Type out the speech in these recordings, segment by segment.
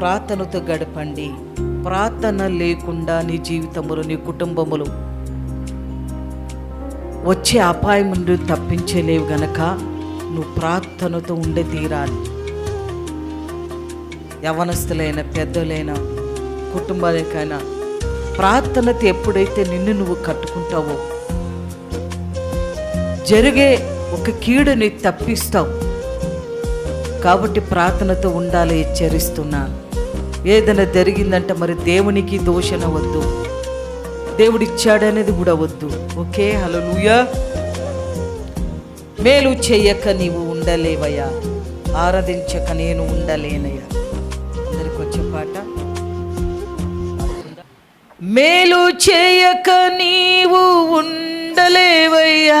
ప్రార్థనతో గడపండి. ప్రార్థన లేకుండా నీ జీవితములు నీ కుటుంబములు వచ్చే అపాయం నుండి తప్పించలేవు గనక నువ్వు ప్రార్థనతో ఉండే తీరాలి. యవనస్తులైన పెద్దలైన కుటుంబాలకైనా ప్రార్థనతో ఎప్పుడైతే నిన్ను నువ్వు కట్టుకుంటావో జరిగే ఒక కీడుని తప్పిస్తావు. కాబట్టి ప్రార్థనతో ఉండాలి హెచ్చరిస్తున్నాను ఏదైనా జరిగిందంటే మరి దేవునికి దోషణ వద్దు. దేవుడిచ్చాడనేది కూడా వద్దు. ఓకే? హలో మేలు చెయ్యక నీవు ఉండలేవయ్యా. ఆరాధించక నేను ఉండలేనయ్యా. అందరికి వచ్చే పాట. మేలు చేయక నీవు ఉండలేవయ్యా.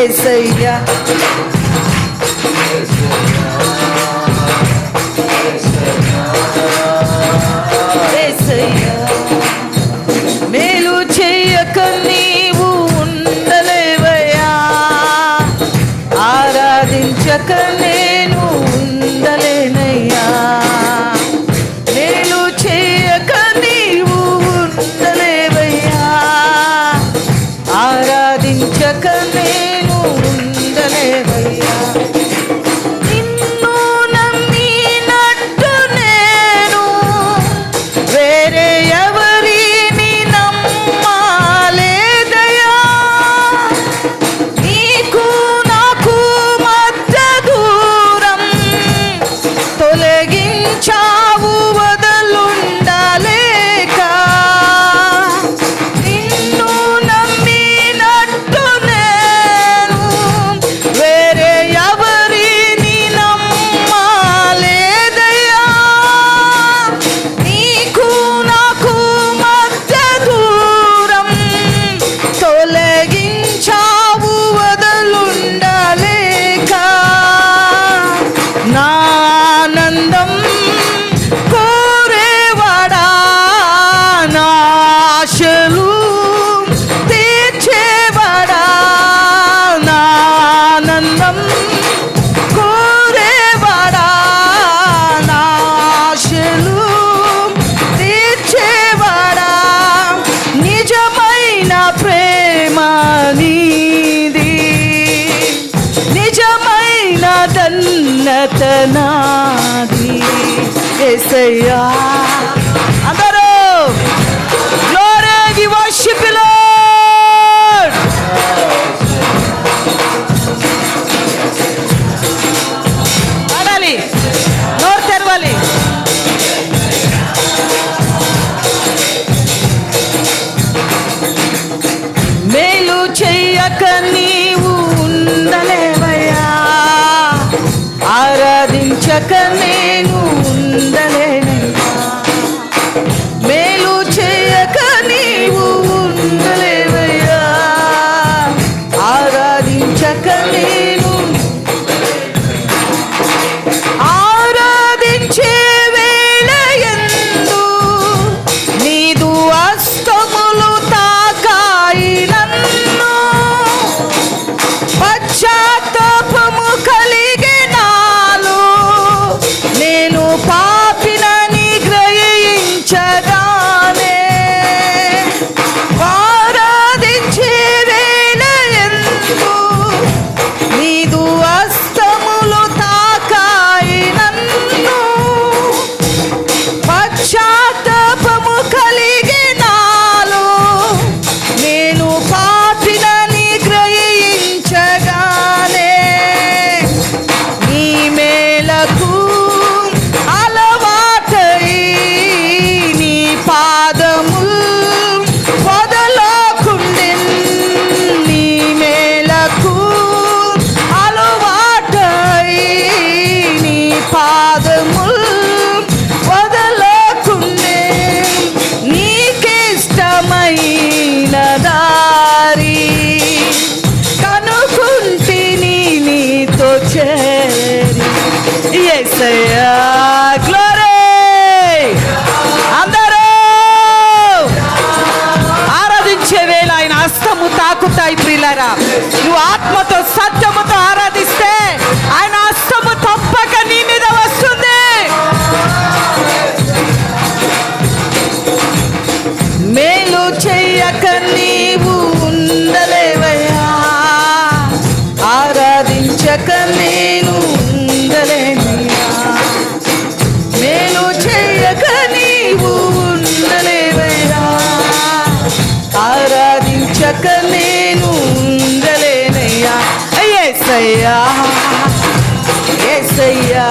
ఏసయ్యా నాది ఎసయ్యా ఆరాధించక నేను ఉండలేనయ్యా ఏసయ్యా గ్లోరీ అందరూ ఆరాధించే వేళ ఆయన హస్తము తాకుతాయి ప్రియులరా నువ్వు ఆత్మతో ఆరాధించక నేను ఉండలేనయ్యా ఎస్ అయ్యా ఎస్ అయ్యా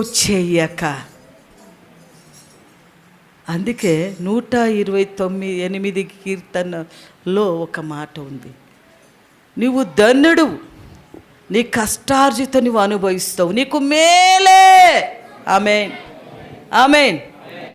మేలు చెయ్యక అందుకే నూట ఇరవై తొమ్మిది ఎనిమిది కీర్తనలో ఒక మాట ఉంది. నువ్వు ధన్యుడు నీ కష్టార్జిత నువ్వు అనుభవిస్తావు. నీకు మేలే. ఆమెన్. ఆమెన్.